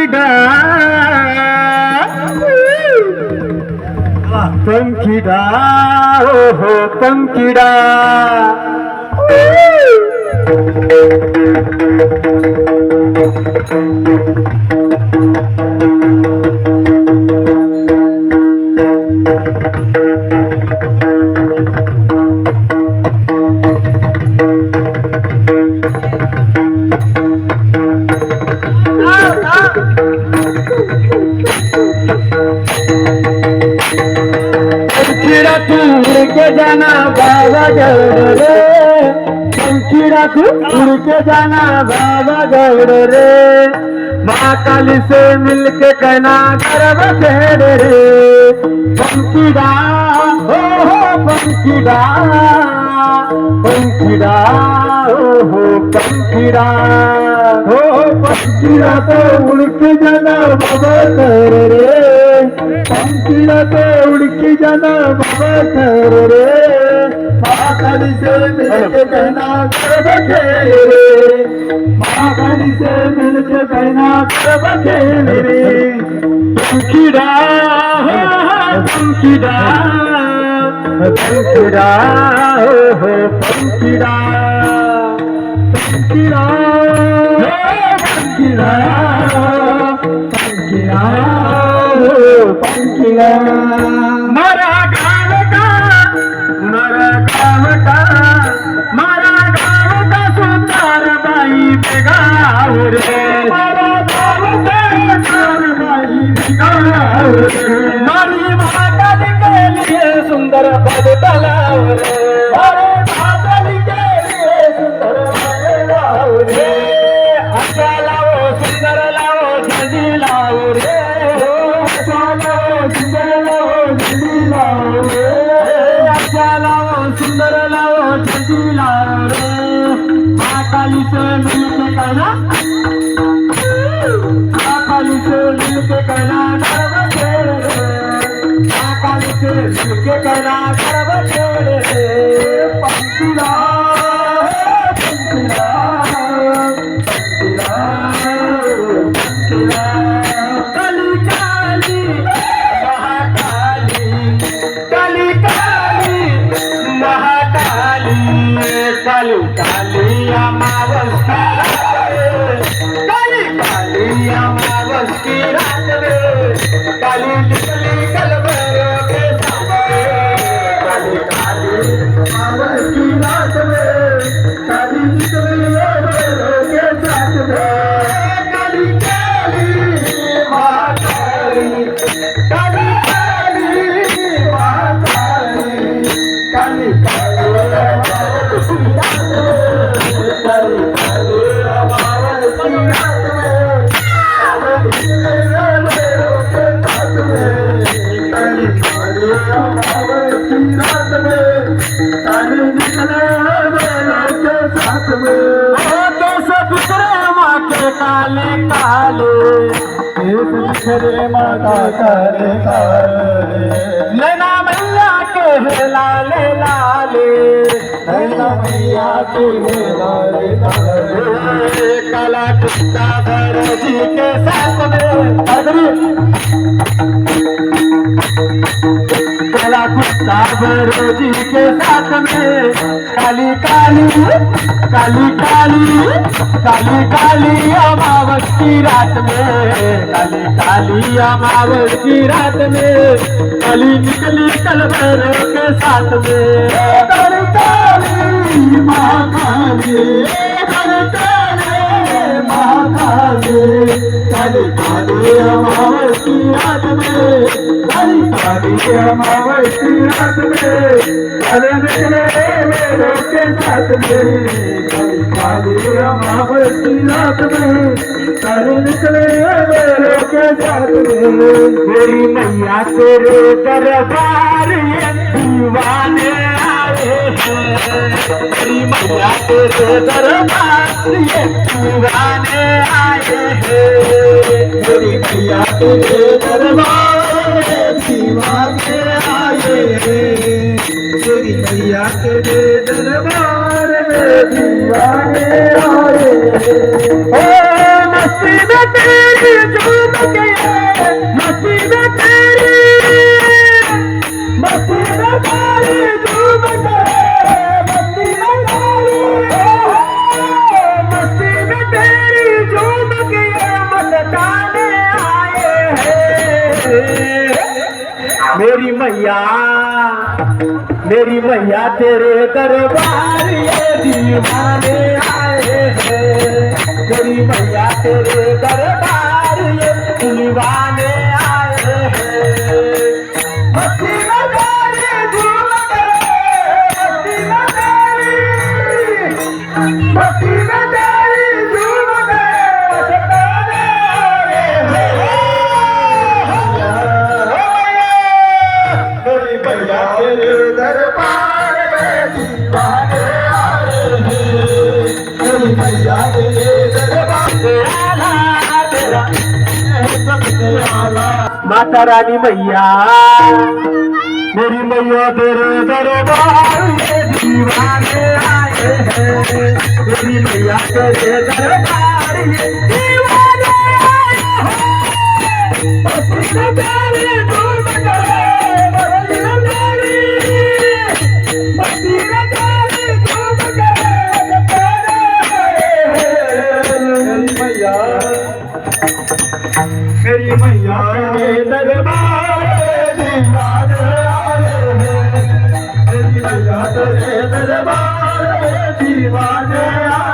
पंखीडा पंखीडा हो हो पंखीडा पंखीडा उड़ के जाना बाबा गौड़ रे पंखीडा तू उड़ के जाना बाबा गौड़ रे महाकाली से मिलके कहना गर्व खेड़ रे पंखीडा हो हो पंखीडा हो हो पंखीडा हो पंखीडा तो उड़ के जाना बाबा गौड़ रे पंखीडा तो जाना बाबा गौड़ रे। महाकाली से मिलके कहना महाकाली से मिलके कहना गर्व खेड़ रे पंखीडा पंखीडा पंखीडा हो पंखीडा पंखीडा पंखीडा सुंदर पद तलाव रे मारे माता के लिए सुंदर पद तलाव रे अच्छा लाओ सुंदर लाओ झंडी लाओ रे अच्छा लाओ सुंदर लाओ झंडी लाओ रे अच्छा लाओ सुंदर लाओ झंडी लाओ रे महाकाली से मिलके कहना महाकाली से मिलके कहना गर्व खेड़ रे महाकाली काली काले काले बिखरे माता काले नैना मैया के है लाले लाले नैना मैया के है लाले लाले काला कुत्ता भर जी के साथ में कुत्ता भरो जी के साथ में। काली काली काली काली काली काली अमावस की रात में। काली काली अमावस की रात में। काली निकली कल भैरव के साथ में। काली काली में काली काली अमावस की रात में अरे निकले मेरे के साथ में काली काली अमावस की रात में अरे निकले मेरे के साथ में तेरे हैं मैया तेरे दरबार ये दीवाने आए हैं। मेरी मैया तेरे दरबार दीवाने आए हैं तेरी मैया तेरे दरबार दीवाने आए हैं। ओ, मस्ती तेरी झूम के मेरी मैया मेरी मैया तेरे दरबार ये दीवाने आए हैं। तेरी मैया तेरे दरबार ये दीवाने माता रानी मैया, मेरी मैया तेरे दरबार में दीवाने आए हैं। मेरी मैया तेरे दरबार में दीवाने आए हैं। मेरी मैया मेरी दरबार में आए मेरी मैया तेरे दरबार में